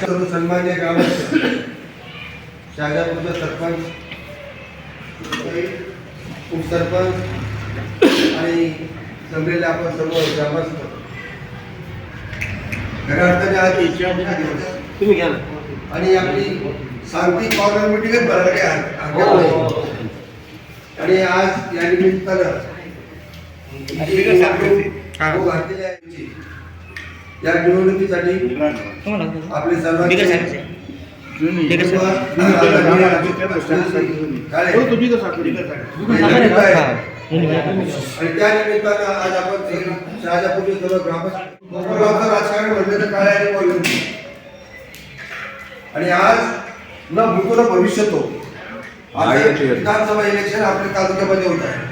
सर्व सन्मान्य शाजापूरचा सरपंच उपसरपंच आणि जमलेले आपण सर्व ग्रामस्थ खऱ्या अर्थाने आज तुम्ही घ्या आणि आपली शांती कॉर्नर मिटिंगच भरायला नाही. आणि आज या निमित्तानं. या निवडणुकीसाठी आपले सर्वांचे आणि त्या निमित्तानं आज आपण शहाजापूरचे सर्व ग्रामस्थ कोकणगावचं राजकारण म्हणलं तर काळे आणि आज न भूतो न भविष्य तो. आज हे विधानसभा इलेक्शन आपल्या तालुक्यामध्ये होत आहे.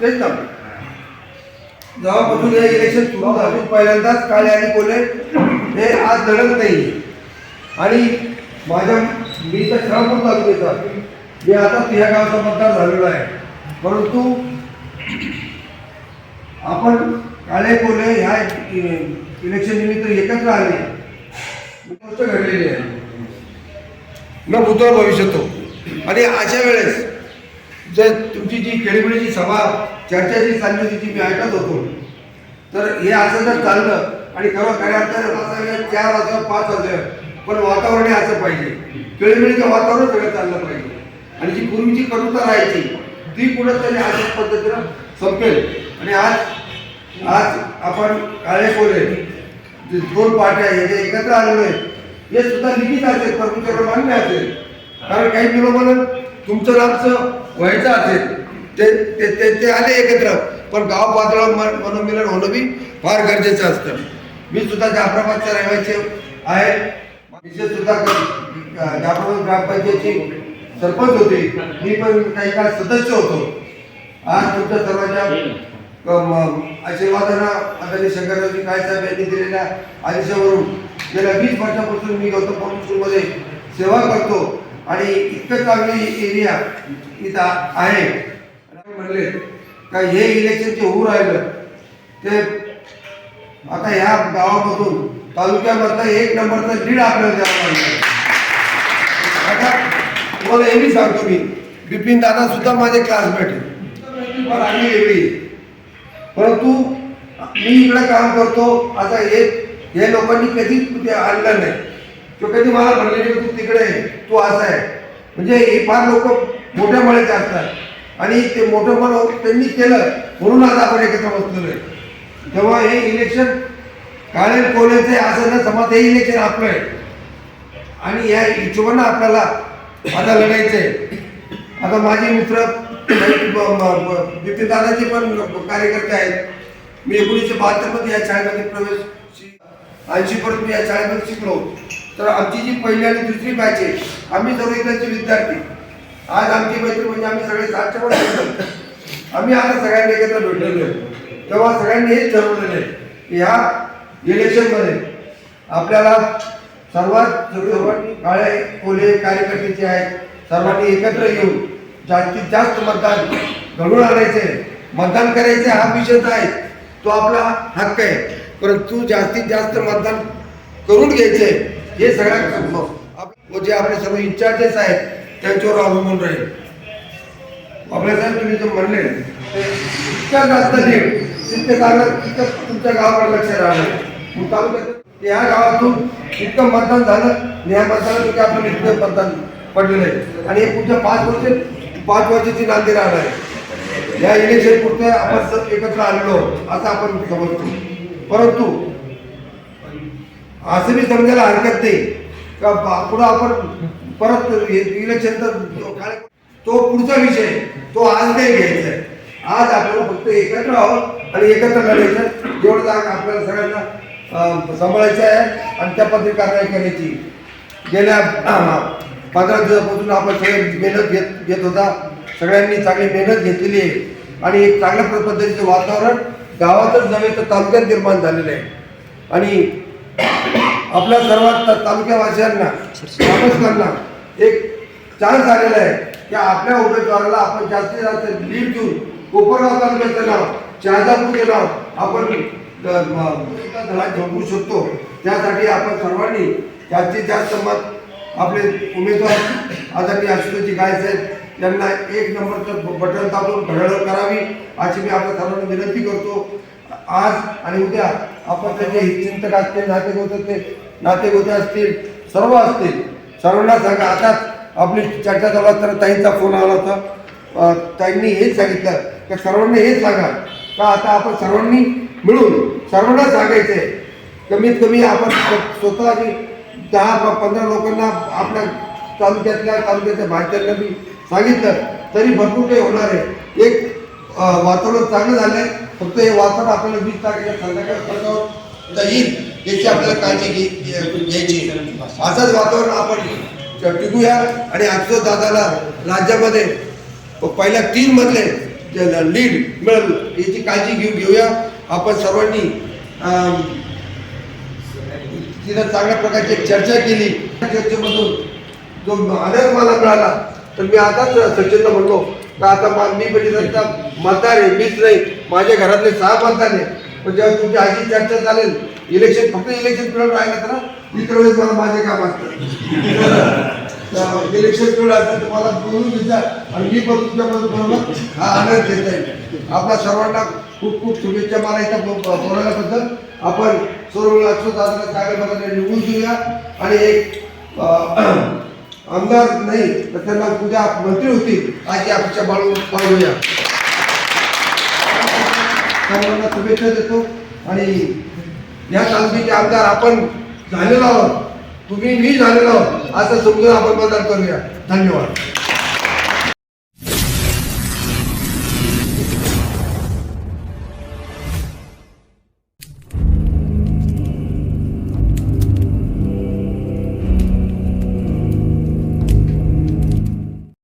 तेच ना जेव्हापासून हे इलेक्शन सुरू झालं पहिल्यांदाच काळे आणि कोले हे आज लढत नाही आणि माझ्या मी तर श्रावपूर तालुक्याचा मी आता तिह्या गावचा मतदार झालेलो आहे. परंतु आपण काळे कोले ह्या इलेक्शन निमित्त एकत्र आले. गोष्ट घडलेली आहे. न भूतो भविष्यतो आणि अशा वेळेस जर तुमची जी खेळीमेळीची सभा चर्चा जी चालली होती ती मी ऐकत होतो. तर हे असं जर चाललं आणि खरं खऱ्या अर्थाने चार वाजता पाच वाजता पण वातावरण हे असं पाहिजे. खेळीमेळीचं वातावरण सगळं चाललं पाहिजे. आणि जी पूर्वीची कटुता राहायची ती कुठंतरी अशाच पद्धतीनं संपेल. आणि आज आज आपण काळे कोले जे दोन पार्ट्या हे जे एकत्र आलेलो आहेत हे सुद्धा लिखित असेल पण तुमच्याकडे मान्य असेल. कारण काही मुलं तुमचं नामचं व्हायचं असेल. ते ते ते ते आले एकत्र. पण गाव पातळावर मन- मनोमिलन होणं बी फार गरजेचं असतं. मी सुद्धा जाफराबादचा रहिवासी आहे. विशेष सुद्धा जाफराबाद ग्रामपंचायतची सरपंच होते. मी पण काही काळ सदस्य होतो. आज तुमच्या सर्वांच्या क- आशीर्वादानं आदरणीय शंकररावजी काय साहेब यांनी दिलेल्या आदेशावरून गेल्या वीस वर्षापासून मी गौतम पब्लिक स्कूलमध्ये सेवा करतो. आणि इतकं चांगली एरिया इथं आहे. म्हणले का हे इलेक्शन जे होऊ राहिलं ते आता ह्या गावामधून तालुक्यामधला एक नंबरचं लीड आपल्याला द्यावं लागलं. आता तुम्हाला एवढी सांगतो मी बिपिन दादा सुद्धा माझे क्लासमेट आहे आम्ही एवढी. परंतु मी इकडे काम करतो आता हे हे लोकांनी कधीच ते आणलं नाही. तो कधी मला म्हणले तू तिकडे तो असा आहे. म्हणजे हे फार लोक मोठ्या मळ्याचे असतात. आणि ते मोठं मळ त्यांनी केलं म्हणून आज आपण एकत्र बसलेलो आहे. तेव्हा हे इलेक्शन काळे कोल्याचे असं न समाज हे इलेक्शन आपलं आहे. आणि या हिशोबानं आपल्याला आता लढायचं आहे. आता माझे मित्र बिपिन दादाचे पण कार्यकर्ते आहेत. मी एकोणीसशे बहात्तरमध्ये या शाळेमध्ये प्रवेश ऐंशी परत मी या शाळेमध्ये शिकलो. तर आमची जी पहिली आणि दुसरी बॅच आहे आम्ही सर्व विद्यार्थी. आज आमची मैत्री म्हणजे आम्ही सगळे सातशे पण आम्ही आता सगळ्यांनी एकत्र भेटलेलो आहे. तेव्हा सगळ्यांनी हेच ठरवलेलं आहे की ह्या इलेक्शनमध्ये आपल्याला सर्वात सर्वांनी काळे कोले कार्यकर्ते जे आहेत सर्वांनी एकत्र येऊन जास्तीत जास्त मतदान घडून आणायचे. मतदान करायचे हा विषय आहे. तो आपला हक्क आहे. परंतु जास्तीत जास्त मतदान करून घ्यायचे. हे सगळ्या आप- जे आपले सर्व इन्चार्जेस आहेत त्यांच्यावर अवलंबून राहील. आपल्या साहेब तुम्ही जे म्हणले ते इतक्या जास्त लीड तितके चांगलं तितकं तुमच्या गावाकडे लक्ष राहणार मग तालुक्यात गावातून इतकं मतदान झालं न्याय या मतदानापैकी आपण इतकं मतदान पडलेलं आहे. आणि हे पुढच्या पाच वर्ष पाच वर्षाची नांदी राहणार आहे. या इलेक्शन पुढच्या आपण एकत्र आलेलो असं आपण समजतो. परंतु असं मी समजायला हरकत नाही. का बा- पुढं आपण परत इलेक्शन तर काय तो पुढचा विषय तो आज नाही घ्यायचा आहे. आज आपल्याला फक्त एकत्र आहोत आणि एकत्र लढायचं जेवढं जाग आपल्याला सगळ्यांना सांभाळायचं आहे आणि त्या पद्धती कारवाई करायची. गेल्या पंधरा दिवसापासून आपण सगळे मेहनत घेत घेत होता. सगळ्यांनी चांगली मेहनत घेतलेली आहे. आणि एक चांगल्या पद्धतीचं वातावरण गावातच नव्हे तर तालुक्यात निर्माण झालेलं आहे. आणि आपल्या सर्वात तालुक्यावासियांना ग्रामस्थांना एक चान्स आलेला आहे की आपल्या उमेदवाराला आपण जास्तीत जास्त लीड देऊन कोपरगाव तालुक्याचं नाव शहाजापूरचं नाव आपण द- झोपू शकतो. त्यासाठी आपण सर्वांनी जास्तीत जास्त मत आपले उमेदवार आदरणीय आशुतोषजी गायसाहेब यांना एक नंबरचं बटन दाबून घडळ करावी अशी मी आपल्या सर्वांना विनंती करतो. आज आणि उद्या आपण त्याचे हितचिंतक असतील नातेगोते ते नातेगोते असतील सर्व असतील सर्वांना सांगा. आता आपली चर्चा चालू असताना ताईंचा फोन आला होता. ताईंनी हेच सांगितलं की सर्वांनी हेच सांगा. का आता आपण सर्वांनी मिळून सर्वांना सांगायचंय कमीत कमी आपण स्वतः आणि दहा पंधरा लोकांना आपल्या तालुक्यातल्या तालुक्याच्या बाहेरच्यांना मी सांगितलं. तरी भरपूर काही होणार आहे. एक वातावरण चांगलं झालंय. फक्त हे वातावरण आपल्याला वीस तारखेला संध्याकाळ येईल याची आपल्याला काळजी घे- घ्यायची. असंच वातावरण आपण टिकूया. आणि अक्षय दादाला राज्यामध्ये पहिल्या तीन मधले लीड मिळेल याची काळजी घेऊ घेऊया. आपण सर्वांनी तिथं चांगल्या प्रकारची चर्चा केली. त्या चर्चेमधून जो आनंद मला मिळाला तर मी आताच सचिनला म्हणलो का आता मा- मी म्हणजे मतदार आहे मीच नाही माझ्या घरातले सहा मतदार आहे पण जेव्हा तुमची आधी चर्चा चालेल इलेक्शन फक्त इलेक्शन पिरियड राहिला तर इतर वेळेस मला माझे काम असतं इलेक्शन पिरियड असतं तर मला बोलून विचार आणि मी पण तुमच्या बरोबर हा आनंद घेता येईल. आपल्या सर्वांना खूप खूप शुभेच्छा मला इथं बो- आपण सर्व लक्ष दादा कागदपत्राने निवडून घेऊया आणि एक आमदार नाही तर त्यांना उद्या मंत्री होतील अशी अपेक्षा बाळू बाळगूया सर्वांना शुभेच्छा देतो. आणि या तालुक्याचे आमदार आपण झालेलो आहोत. तुम्ही मी झालेलो आहोत. असं समजून आपण मतदान करूया. धन्यवाद.